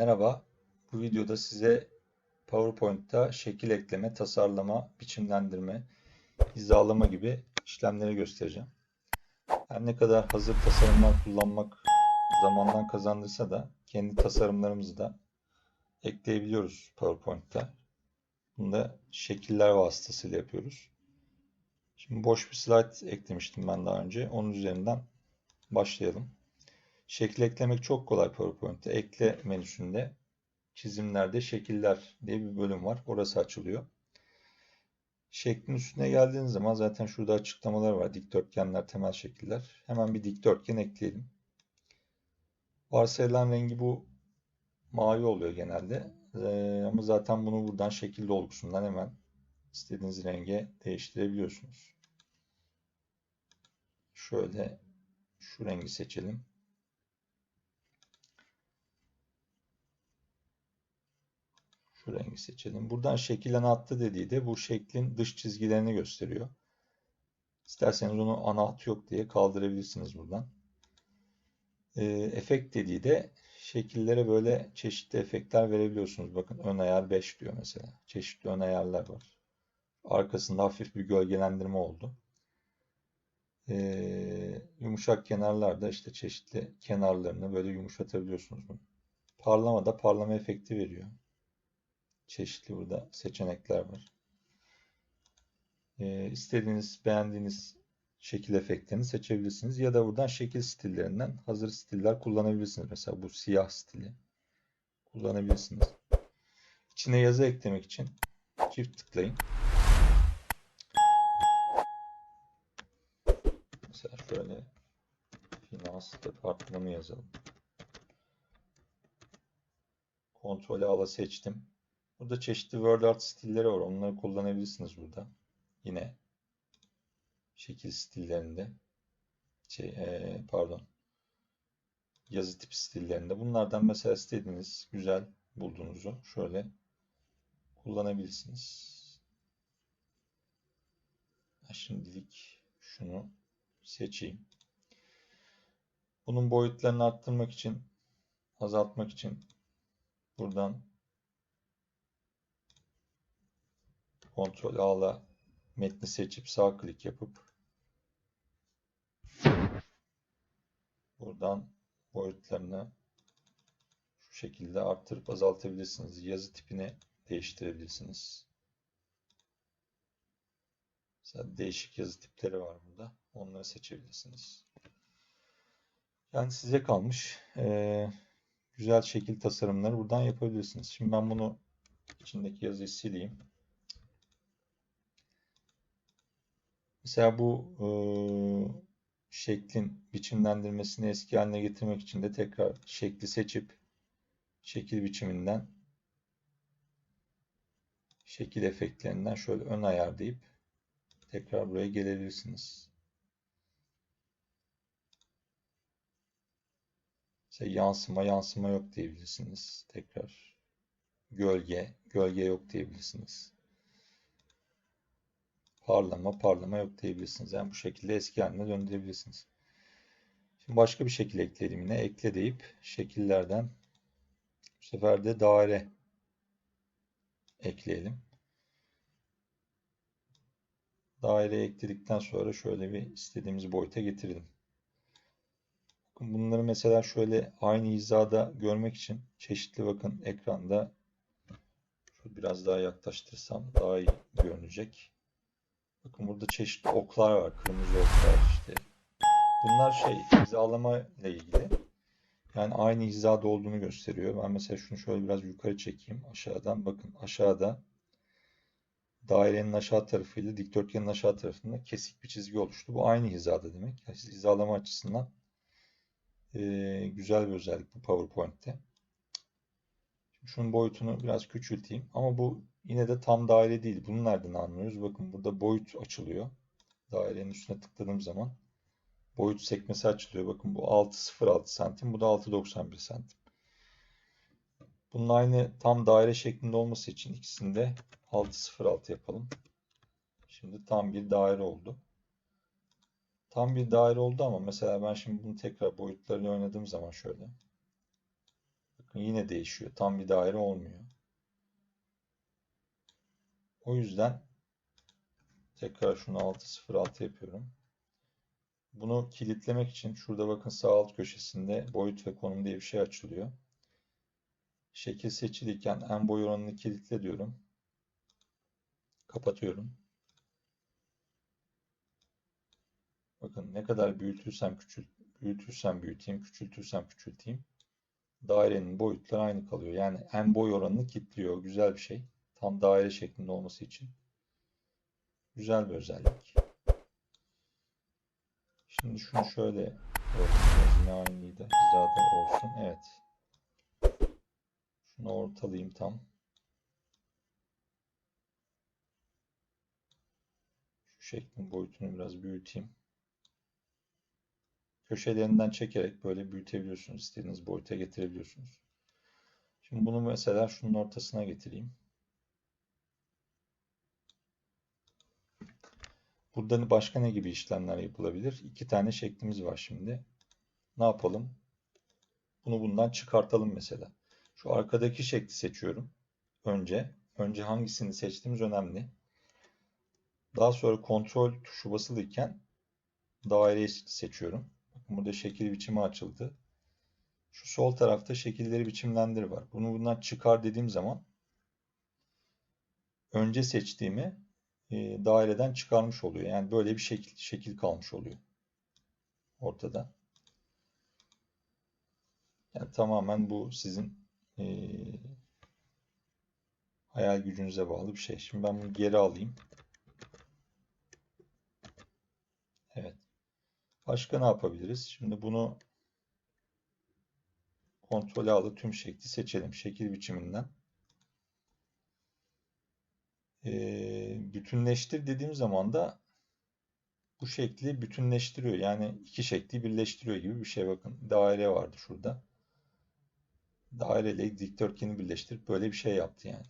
Merhaba, bu videoda size PowerPoint'ta şekil ekleme, tasarlama, biçimlendirme, hizalama gibi işlemleri göstereceğim. Her ne kadar hazır tasarımlar kullanmak zamandan kazandırsa da kendi tasarımlarımızı da ekleyebiliyoruz PowerPoint'ta. Bunu da şekiller vasıtasıyla yapıyoruz. Şimdi boş bir slide eklemiştim ben daha önce. Onun üzerinden başlayalım. Şekil eklemek çok kolay PowerPoint'te. Ekle menüsünde çizimlerde şekiller diye bir bölüm var. Orası açılıyor. Şeklin üstüne geldiğiniz zaman zaten şurada açıklamalar var. Dikdörtgenler, temel şekiller. Hemen bir dikdörtgen ekleyelim. Varsayılan rengi bu mavi oluyor genelde. Ee, ama zaten bunu buradan şekil dolgusundan hemen istediğiniz renge değiştirebiliyorsunuz. Şöyle şu rengi seçelim. Şu rengi seçelim. Buradan şekillen attı dediği de bu şeklin dış çizgilerini gösteriyor. İsterseniz onu ana hat yok diye kaldırabilirsiniz buradan. Ee, efekt dediği de şekillere böyle çeşitli efektler verebiliyorsunuz. Bakın ön ayar 5 diyor mesela. Çeşitli ön ayarlar var. Arkasında hafif bir gölgelendirme oldu. Ee, yumuşak kenarlarda işte çeşitli kenarlarını böyle yumuşatabiliyorsunuz bunu. Parlama da parlama efekti veriyor çeşitli burada seçenekler var. Ee, istediğiniz, beğendiğiniz şekil efektlerini seçebilirsiniz. Ya da buradan şekil stillerinden hazır stiller kullanabilirsiniz. Mesela bu siyah stili kullanabilirsiniz. İçine yazı eklemek için çift tıklayın. Mesela şöyle finans departmanı yazalım. Kontrol ala seçtim. Burada çeşitli word art stilleri var. Onları kullanabilirsiniz burada. Yine şekil stillerinde şey ee, pardon yazı tipi stillerinde. Bunlardan mesela istediğiniz güzel bulduğunuzu şöyle kullanabilirsiniz. Şimdilik şunu seçeyim. Bunun boyutlarını arttırmak için azaltmak için buradan Ctrl A'la metni seçip sağ klik yapıp buradan boyutlarını şu şekilde arttırıp azaltabilirsiniz. Yazı tipini değiştirebilirsiniz. Mesela değişik yazı tipleri var burada. Onları seçebilirsiniz. Yani size kalmış. Ee, güzel şekil tasarımları buradan yapabilirsiniz. Şimdi ben bunu içindeki yazıyı sileyim. Mesela bu e, şeklin biçimlendirmesini eski haline getirmek için de tekrar şekli seçip şekil biçiminden şekil efektlerinden şöyle ön ayar deyip tekrar buraya gelebilirsiniz. Mesela yansıma yansıma yok diyebilirsiniz. Tekrar gölge gölge yok diyebilirsiniz parlama parlama yok diyebilirsiniz. Yani bu şekilde eski haline döndürebilirsiniz. Şimdi başka bir şekil ekleyelim yine. Ekle deyip şekillerden bu sefer de daire ekleyelim. Daire ekledikten sonra şöyle bir istediğimiz boyuta getirelim. Bunları mesela şöyle aynı hizada görmek için çeşitli bakın ekranda biraz daha yaklaştırsam daha iyi görünecek. Bakın burada çeşitli oklar var. Kırmızı oklar işte. Bunlar şey hizalama ile ilgili. Yani aynı hizada olduğunu gösteriyor. Ben mesela şunu şöyle biraz yukarı çekeyim aşağıdan. Bakın aşağıda dairenin aşağı tarafıyla dikdörtgenin aşağı tarafında kesik bir çizgi oluştu. Bu aynı hizada demek. Yani hizalama açısından e, güzel bir özellik bu PowerPoint'te. Şunun boyutunu biraz küçülteyim. Ama bu Yine de tam daire değil. Bunu nereden anlıyoruz? Bakın burada boyut açılıyor. Dairenin üstüne tıkladığım zaman boyut sekmesi açılıyor. Bakın bu 6.06 santim. Bu da 6.91 santim. Bunun aynı tam daire şeklinde olması için ikisini de 6.06 yapalım. Şimdi tam bir daire oldu. Tam bir daire oldu ama mesela ben şimdi bunu tekrar boyutlarıyla oynadığım zaman şöyle. Yine değişiyor. Tam bir daire olmuyor. O yüzden tekrar şunu 606 yapıyorum. Bunu kilitlemek için şurada bakın sağ alt köşesinde boyut ve konum diye bir şey açılıyor. Şekil seçiliyken en boy oranını kilitle diyorum. Kapatıyorum. Bakın ne kadar büyütürsem küçült, büyütürsem büyüteyim, küçültürsem küçülteyim. Dairenin boyutları aynı kalıyor. Yani en boy oranını kilitliyor. Güzel bir şey. Tam daire şeklinde olması için. Güzel bir özellik. Şimdi şunu şöyle örteceğiz. Yine aynıydı. Hizada olsun. Evet. Şunu ortalayayım tam. Şu şeklin boyutunu biraz büyüteyim. Köşelerinden çekerek böyle büyütebiliyorsunuz. İstediğiniz boyuta getirebiliyorsunuz. Şimdi bunu mesela şunun ortasına getireyim. Burada başka ne gibi işlemler yapılabilir? İki tane şeklimiz var şimdi. Ne yapalım? Bunu bundan çıkartalım mesela. Şu arkadaki şekli seçiyorum. Önce. Önce hangisini seçtiğimiz önemli. Daha sonra kontrol tuşu basılıyken daireyi seçiyorum. Burada şekil biçimi açıldı. Şu sol tarafta şekilleri biçimlendir var. Bunu bundan çıkar dediğim zaman önce seçtiğimi e, daireden çıkarmış oluyor. Yani böyle bir şekil, şekil kalmış oluyor ortada. Yani tamamen bu sizin e, hayal gücünüze bağlı bir şey. Şimdi ben bunu geri alayım. Evet. Başka ne yapabiliriz? Şimdi bunu kontrole alıp tüm şekli seçelim. Şekil biçiminden. Ee, bütünleştir dediğim zaman da bu şekli bütünleştiriyor. Yani iki şekli birleştiriyor gibi bir şey. Bakın daire vardı şurada. Daire ile dikdörtgeni birleştirip böyle bir şey yaptı yani.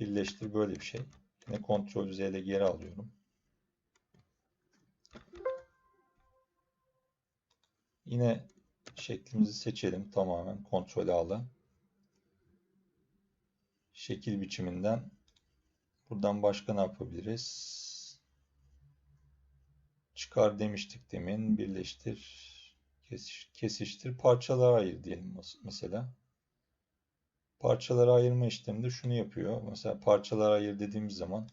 Birleştir böyle bir şey. Yine kontrol Z geri alıyorum. Yine şeklimizi seçelim tamamen kontrol ağla. Şekil biçiminden buradan başka ne yapabiliriz? Çıkar demiştik demin. Birleştir, kesiş, kesiştir, parçalara ayır diyelim mesela. Parçalara ayırma işleminde şunu yapıyor. Mesela parçalara ayır dediğimiz zaman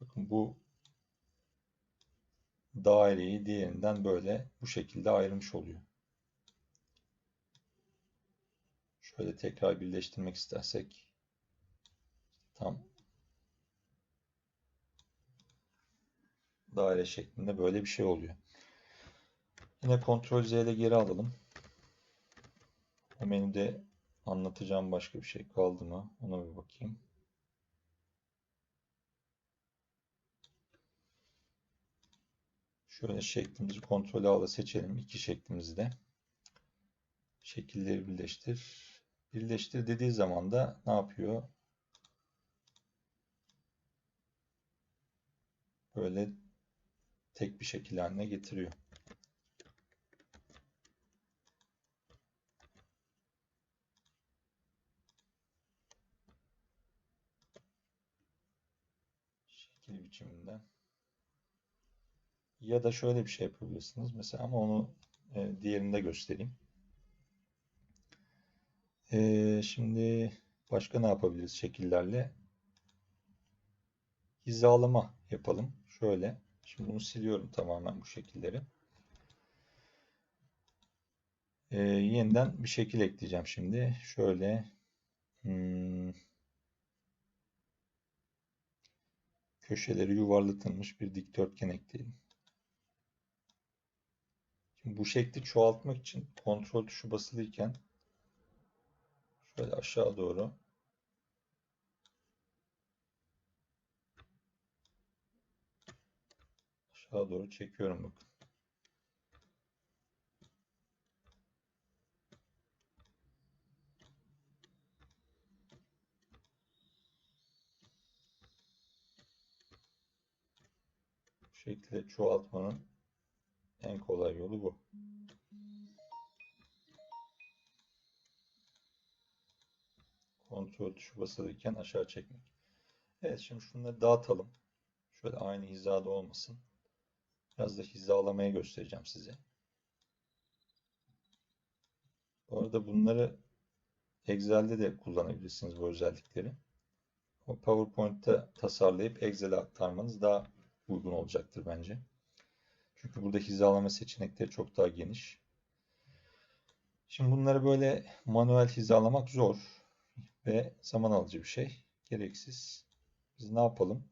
bakın bu daireyi diğerinden böyle bu şekilde ayırmış oluyor. Şöyle tekrar birleştirmek istersek tam daire şeklinde böyle bir şey oluyor. Yine Ctrl Z ile geri alalım. O menüde anlatacağım başka bir şey kaldı mı? Ona bir bakayım. Şöyle şeklimizi kontrol ağla seçelim. İki şeklimizi de. Şekilleri birleştir. Birleştir dediği zaman da ne yapıyor? Böyle tek bir şekil haline getiriyor. Şekil biçiminden. Ya da şöyle bir şey yapabilirsiniz. Mesela ama onu e, diğerinde göstereyim. E, şimdi başka ne yapabiliriz şekillerle? Hizalama yapalım. Şöyle. Şimdi bunu siliyorum tamamen bu şekilleri. E, yeniden bir şekil ekleyeceğim şimdi. Şöyle. Hmm, köşeleri yuvarlatılmış bir dikdörtgen ekleyelim. Şimdi bu şekli çoğaltmak için kontrol tuşu basılıyken şöyle aşağı doğru aşağı doğru çekiyorum bakın. Şekilde çoğaltmanın en kolay yolu bu. Kontrol tuşu basılırken aşağı çekmek. Evet şimdi şunları dağıtalım. Şöyle aynı hizada olmasın. Biraz da hizalamaya göstereceğim size. Bu arada bunları Excel'de de kullanabilirsiniz bu özellikleri. PowerPoint'te tasarlayıp Excel'e aktarmanız daha uygun olacaktır bence. Çünkü burada hizalama seçenekleri çok daha geniş. Şimdi bunları böyle manuel hizalamak zor ve zaman alıcı bir şey. Gereksiz. Biz ne yapalım?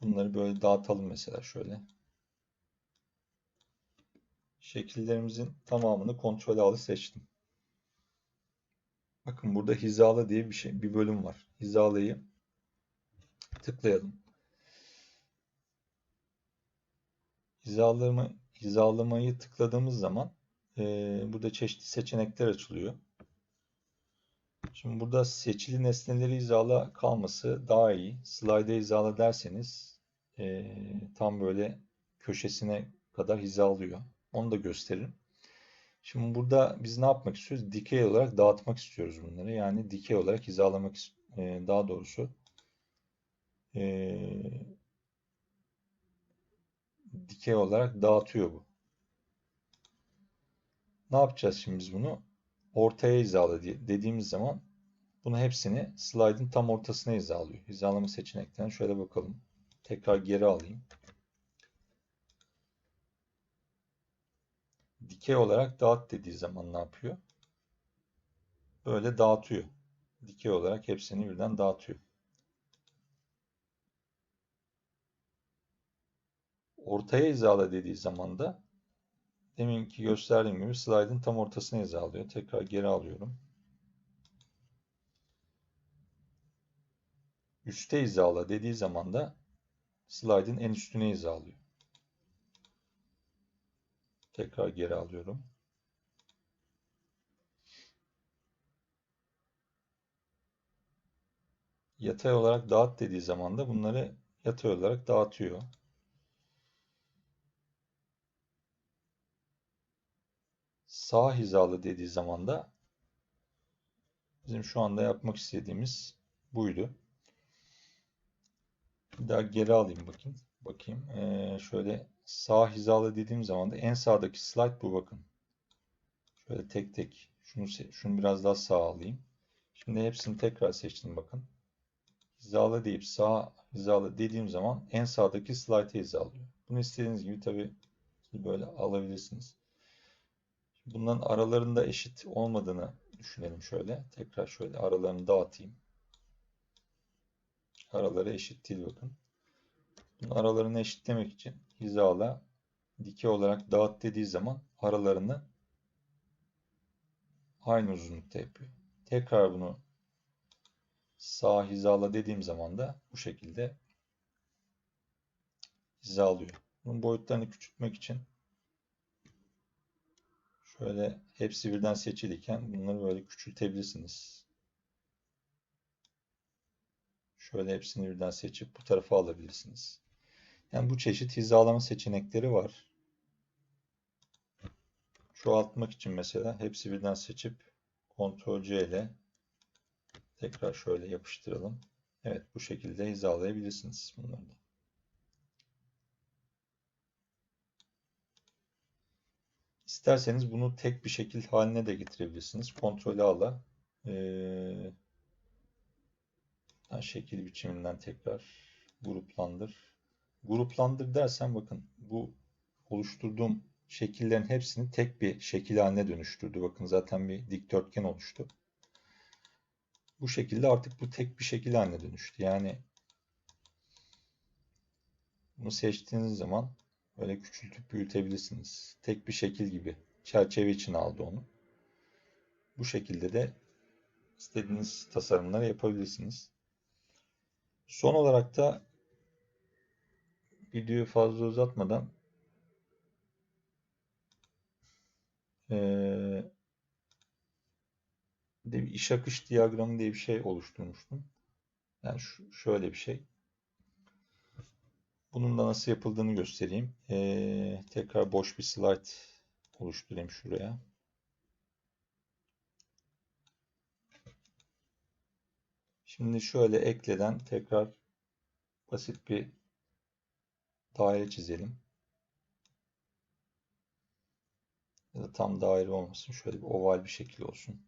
Bunları böyle dağıtalım mesela şöyle. Şekillerimizin tamamını kontrol alı seçtim. Bakın burada hizala diye bir şey, bir bölüm var. Hizalayı tıklayalım. Hizalama, hizalamayı tıkladığımız zaman e, burada çeşitli seçenekler açılıyor. Şimdi burada seçili nesneleri hizala kalması daha iyi. Slide'e hizala derseniz e, tam böyle köşesine kadar hizalıyor. Onu da gösteririm. Şimdi burada biz ne yapmak istiyoruz? Dikey olarak dağıtmak istiyoruz bunları. Yani dikey olarak hizalamak e, daha doğrusu e, dikey olarak dağıtıyor bu. Ne yapacağız şimdi biz bunu? Ortaya hizala diye dediğimiz zaman bunu hepsini slide'ın tam ortasına hizalıyor. Hizalama seçenekten şöyle bakalım. Tekrar geri alayım. Dikey olarak dağıt dediği zaman ne yapıyor? Böyle dağıtıyor. Dikey olarak hepsini birden dağıtıyor. Ortaya hizala dediği zaman da deminki gösterdiğim gibi slide'ın tam ortasına hizalıyor. Tekrar geri alıyorum. Üste hizala dediği zaman da slide'ın en üstüne hizalıyor. Tekrar geri alıyorum. Yatay olarak dağıt dediği zaman da bunları yatay olarak dağıtıyor. Sağ hizalı dediği zaman da bizim şu anda yapmak istediğimiz buydu. Bir daha geri alayım bakayım. Bakayım. Ee, şöyle sağ hizalı dediğim zaman da en sağdaki slide bu bakın. Şöyle tek tek şunu şunu biraz daha sağa alayım. Şimdi hepsini tekrar seçtim bakın. Hizalı deyip sağ hizalı dediğim zaman en sağdaki slide'e hizalıyor. Bunu istediğiniz gibi tabi böyle alabilirsiniz. Bunların aralarında eşit olmadığını düşünelim şöyle. Tekrar şöyle aralarını dağıtayım. Araları eşit değil bakın. Bunun aralarını eşitlemek için hizala dikey olarak dağıt dediği zaman aralarını aynı uzunlukta yapıyor. Tekrar bunu sağ hizala dediğim zaman da bu şekilde hizalıyor. Bunun boyutlarını küçültmek için şöyle hepsi birden seçiliyken bunları böyle küçültebilirsiniz. Şöyle hepsini birden seçip bu tarafa alabilirsiniz. Yani bu çeşit hizalama seçenekleri var. Çoğaltmak için mesela hepsi birden seçip Ctrl C ile tekrar şöyle yapıştıralım. Evet bu şekilde hizalayabilirsiniz bunları da. İsterseniz bunu tek bir şekil haline de getirebilirsiniz. Ctrl A'la ee, şekil biçiminden tekrar gruplandır. Gruplandır dersen bakın bu oluşturduğum şekillerin hepsini tek bir şekil haline dönüştürdü. Bakın zaten bir dikdörtgen oluştu. Bu şekilde artık bu tek bir şekil haline dönüştü. Yani bunu seçtiğiniz zaman böyle küçültüp büyütebilirsiniz. Tek bir şekil gibi. Çerçeve için aldı onu. Bu şekilde de istediğiniz tasarımları yapabilirsiniz. Son olarak da videoyu fazla uzatmadan ee, iş akış diyagramı diye bir şey oluşturmuştum. Yani şöyle bir şey. Bunun da nasıl yapıldığını göstereyim. Ee, tekrar boş bir slide oluşturayım şuraya. Şimdi şöyle ekleden tekrar basit bir daire çizelim. Ya da tam daire olmasın. Şöyle bir oval bir şekil olsun.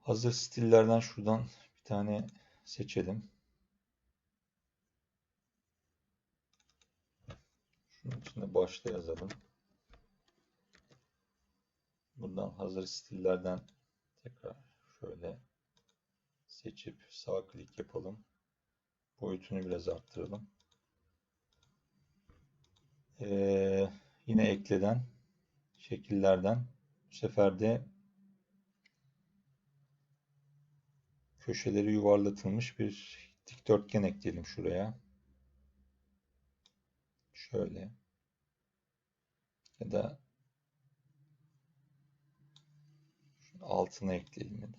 Hazır stillerden şuradan bir tane seçelim. Şunun içinde başta yazalım. Buradan hazır stillerden tekrar şöyle seçip sağ klik yapalım. Boyutunu biraz arttıralım. Ee, yine ekleden şekillerden bu sefer de köşeleri yuvarlatılmış bir dikdörtgen ekleyelim şuraya. Şöyle. Ya da altına ekleyelim ya da.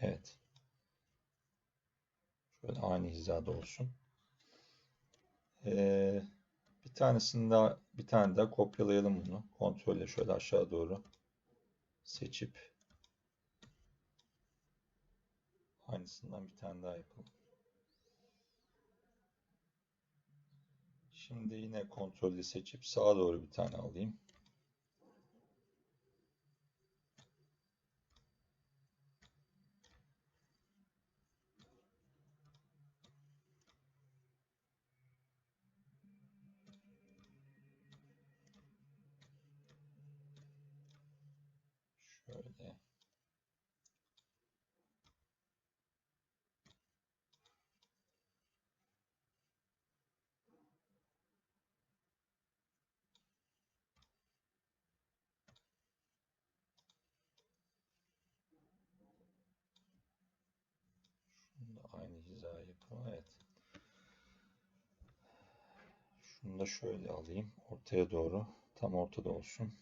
Evet. Şöyle aynı hizada olsun. Ee, bir tanesini daha bir tane daha kopyalayalım bunu. Kontrolle şöyle aşağı doğru seçip aynısından bir tane daha yapalım. Şimdi yine kontrollü seçip sağa doğru bir tane alayım. Şöyle. Da aynı hizaya yapalım. Evet. Şunu da şöyle alayım. Ortaya doğru. Tam ortada olsun.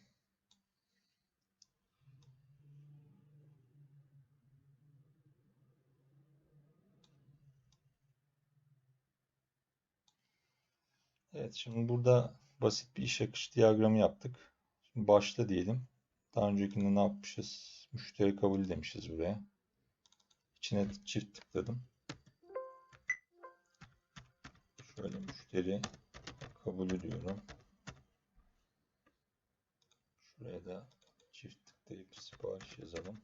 Evet, şimdi burada basit bir iş akışı diyagramı yaptık. Şimdi başla diyelim. Daha öncekinde ne yapmışız? Müşteri kabul demişiz buraya. İçine çift tıkladım. Şöyle müşteri kabulü diyorum. Şuraya da çift tıklayıp sipariş yazalım.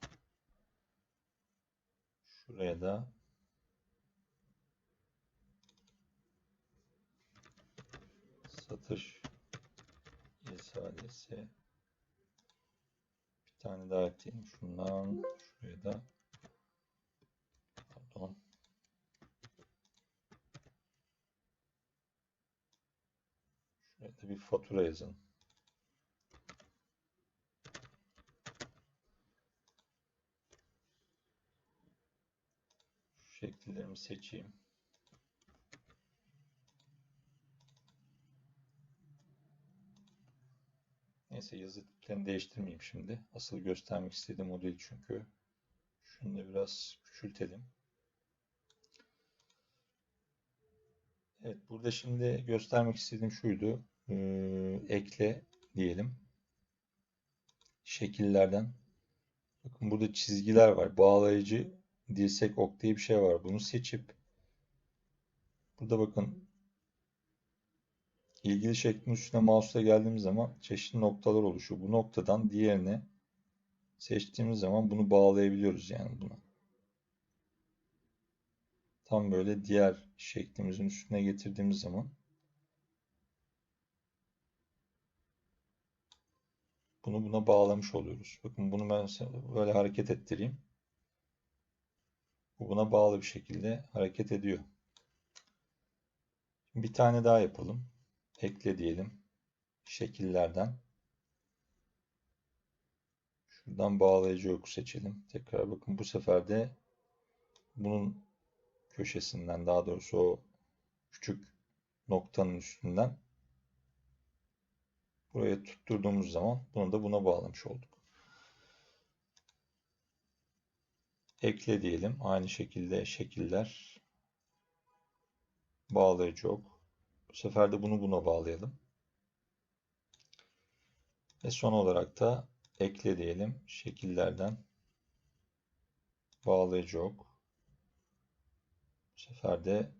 Şuraya da satış isadesi bir tane daha ekleyelim şundan şuraya da pardon da bir fatura yazalım. Şu şekillerimi seçeyim. Neyse yazı tiplerini değiştirmeyeyim şimdi. Asıl göstermek istediğim o değil çünkü. Şunu da biraz küçültelim. Evet burada şimdi göstermek istediğim şuydu. Ee, ekle diyelim. Şekillerden. Bakın burada çizgiler var. Bağlayıcı dirsek ok diye bir şey var. Bunu seçip burada bakın ilgili şeklin üstüne mouse'la geldiğimiz zaman çeşitli noktalar oluşuyor. Bu noktadan diğerine seçtiğimiz zaman bunu bağlayabiliyoruz yani buna. Tam böyle diğer şeklimizin üstüne getirdiğimiz zaman bunu buna bağlamış oluyoruz. Bakın bunu ben böyle hareket ettireyim. Bu buna bağlı bir şekilde hareket ediyor. Bir tane daha yapalım ekle diyelim. Şekillerden. Şuradan bağlayıcı oku seçelim. Tekrar bakın bu sefer de bunun köşesinden daha doğrusu o küçük noktanın üstünden buraya tutturduğumuz zaman bunu da buna bağlamış olduk. Ekle diyelim. Aynı şekilde şekiller bağlayıcı ok bu sefer de bunu buna bağlayalım. Ve son olarak da ekle diyelim. Şekillerden bağlayıcı ok. Bu sefer de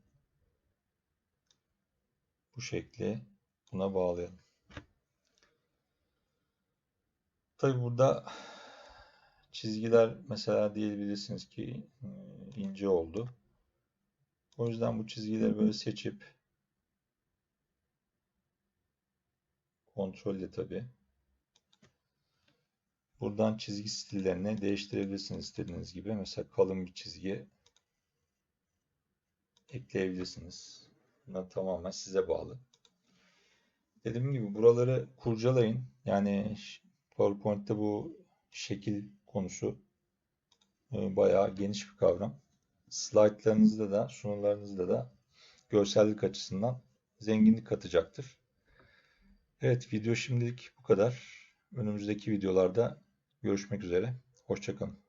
bu şekli buna bağlayalım. Tabi burada çizgiler mesela diyebilirsiniz ki e, ince oldu. O yüzden bu çizgileri böyle seçip kontrolle tabi. Buradan çizgi stillerini değiştirebilirsiniz istediğiniz gibi. Mesela kalın bir çizgi ekleyebilirsiniz. Bunlar tamamen size bağlı. Dediğim gibi buraları kurcalayın. Yani PowerPoint'te bu şekil konusu e, bayağı geniş bir kavram. Slaytlarınızda da, sunularınızda da görsellik açısından zenginlik katacaktır. Evet, video şimdilik bu kadar. Önümüzdeki videolarda görüşmek üzere. Hoşçakalın.